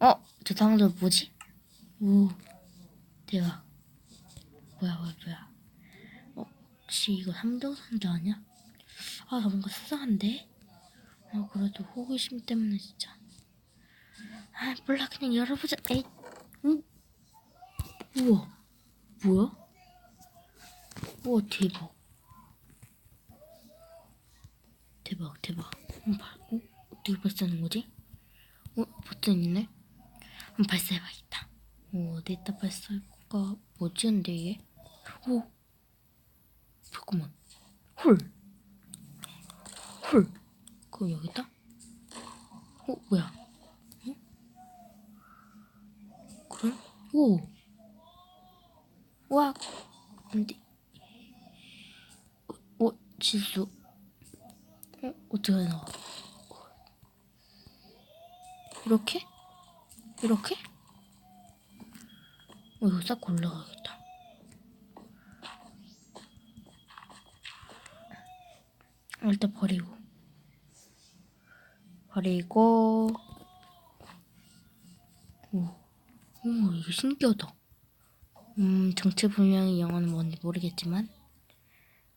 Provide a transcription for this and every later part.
어? 저 상자 뭐지? 오 대박 뭐야 뭐야 뭐야 어 혹시 이거 삼등 상자 아니야? 아나 뭔가 수상한데? 아 그래도 호기심 때문에 진짜 아 몰라 그냥 열어보자 에이 응? 우와 뭐야? 우와 대박 대박 대박 음, 발, 어? 어떻게 발사하는 거지? 어? 버튼 있네? 한번 발사해봐야겠다 오 어디다 발사할까? 뭐지 근데 이게? 오 잠깐만 헐 헐. 그럼 여기다? 어, 뭐야? 어? 그럼? 오. 와. 근데. 어, 어 지수. 어, 어떻게 나와? 이렇게? 이렇게? 어, 이거 싹 올라가겠다. 일단 버리고. 버리고 오, 오 이거 신기하다. 음 정체 불명의 영어는 뭔지 모르겠지만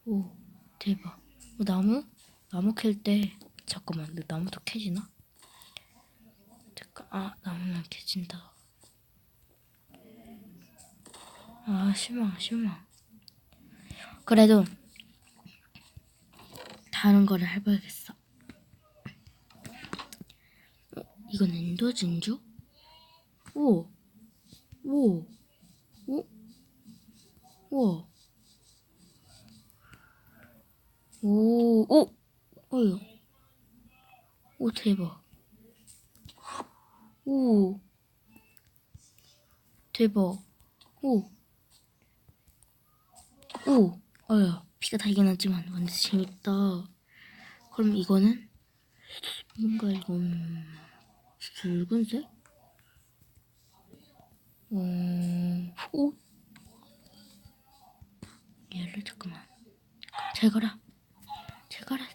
오 대박. 어, 나무 나무 캘 때 잠깐만 내 나무도 캐지나? 아 나무는 캐진다. 아 실망 실망. 그래도 다른 거를 해봐야겠어. 이건 엔더 진주? 오, 오, 오, 우와, 오, 오, 어휴, 오 대박, 오, 대박, 오, 오, 어휴, 피가 달긴 하지만 완전 재밌다. 그럼 이거는 뭔가 이건 붉은색? 어, 오? 얘를 잠깐만. 가라.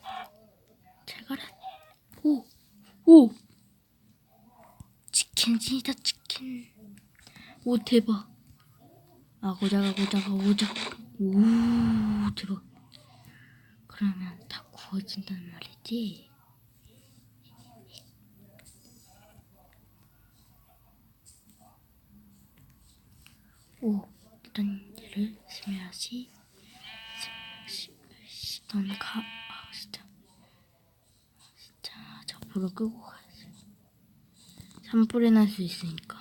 잘 가라. 오, 오. 치킨이다 치킨. 오 대박. 아 고자가 고자가 오자. 오 대박. 그러면 다 구워진단 말이지. 오, 일단 얘를 스며시 시던 가, 아, 진짜. 진짜, 저 불을 끄고 가야지. 산불이 날 수 있으니까.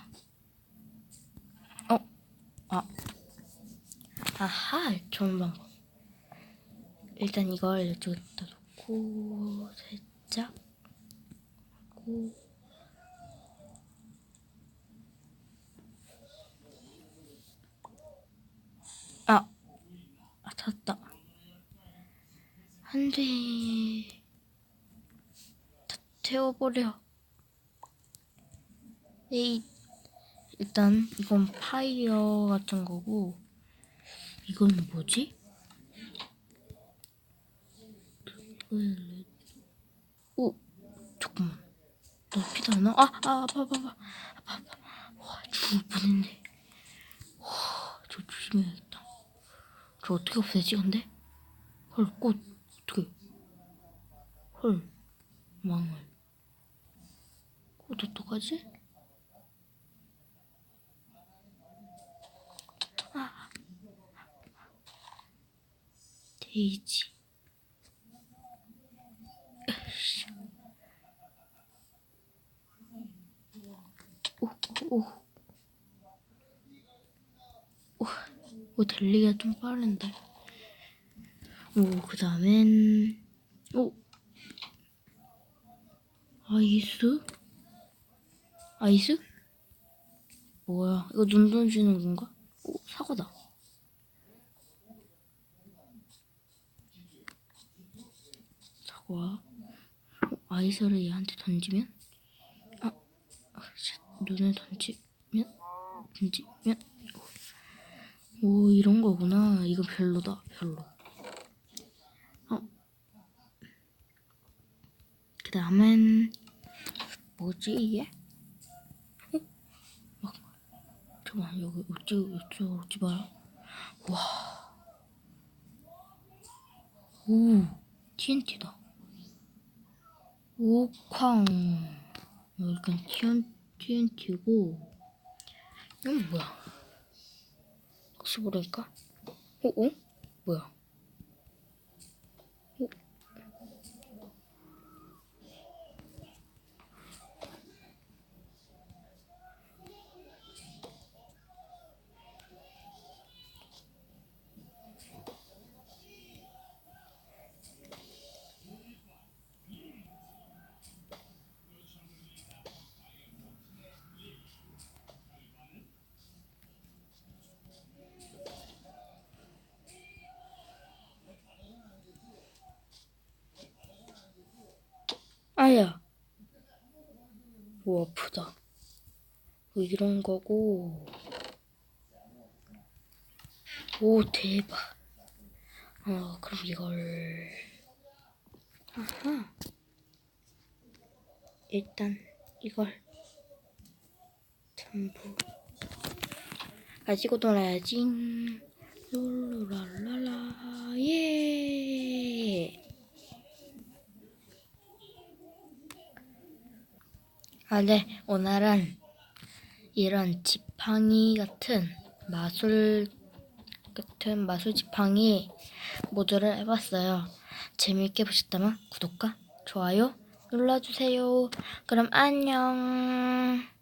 어, 아. 아하, 좋은 방법. 일단 이걸 이쪽에다 놓고, 살짝. 하고. 아, 아 탔다. 안 돼. 다 태워버려. 에이. 일단, 이건 파이어 같은 거고, 이건 뭐지? 오, 잠깐만. 너 피도 안 나? 아, 아, 아파, 아파, 아파, 아파, 아파. 와, 죽을 뻔했네. 와, 저 조심해야겠다. 저 어떻게 없애지 근데? 헐꽃 어떻게 헐 망을 꽃 어떡하지? 아 으쌰. 오, 오, 오. 오, 달리기가 좀 빠른데. 오, 그 다음엔, 오, 아이스? 아이스? 뭐야, 이거 눈 던지는 건가? 오, 사과다. 어, 아이스를 얘한테 던지면? 아. 눈을 던지면? 던지면? 오 이런 거구나. 이거 별로다. 별로. 어. 그 다음엔 뭐지 이게? 어? 잠깐 여기 이쪽 이쪽 오지 마요. 와. 오 TNT다. 오쾅. 여기는 TN, TNT고 이건 뭐야? 혹시 모르니까? 어? 어? 뭐야? 어? 아야. 오, 아프다. 뭐 이런 거고. 오, 대박. 어, 그럼 이걸. 아하. 일단, 이걸. 전부. 가지고 놀아야지. 룰루랄랄라, 예! 아, 네. 오늘은 이런 지팡이 같은 마술 같은 마술 지팡이 모드를 해봤어요. 재미있게 보셨다면 구독과 좋아요 눌러주세요. 그럼 안녕.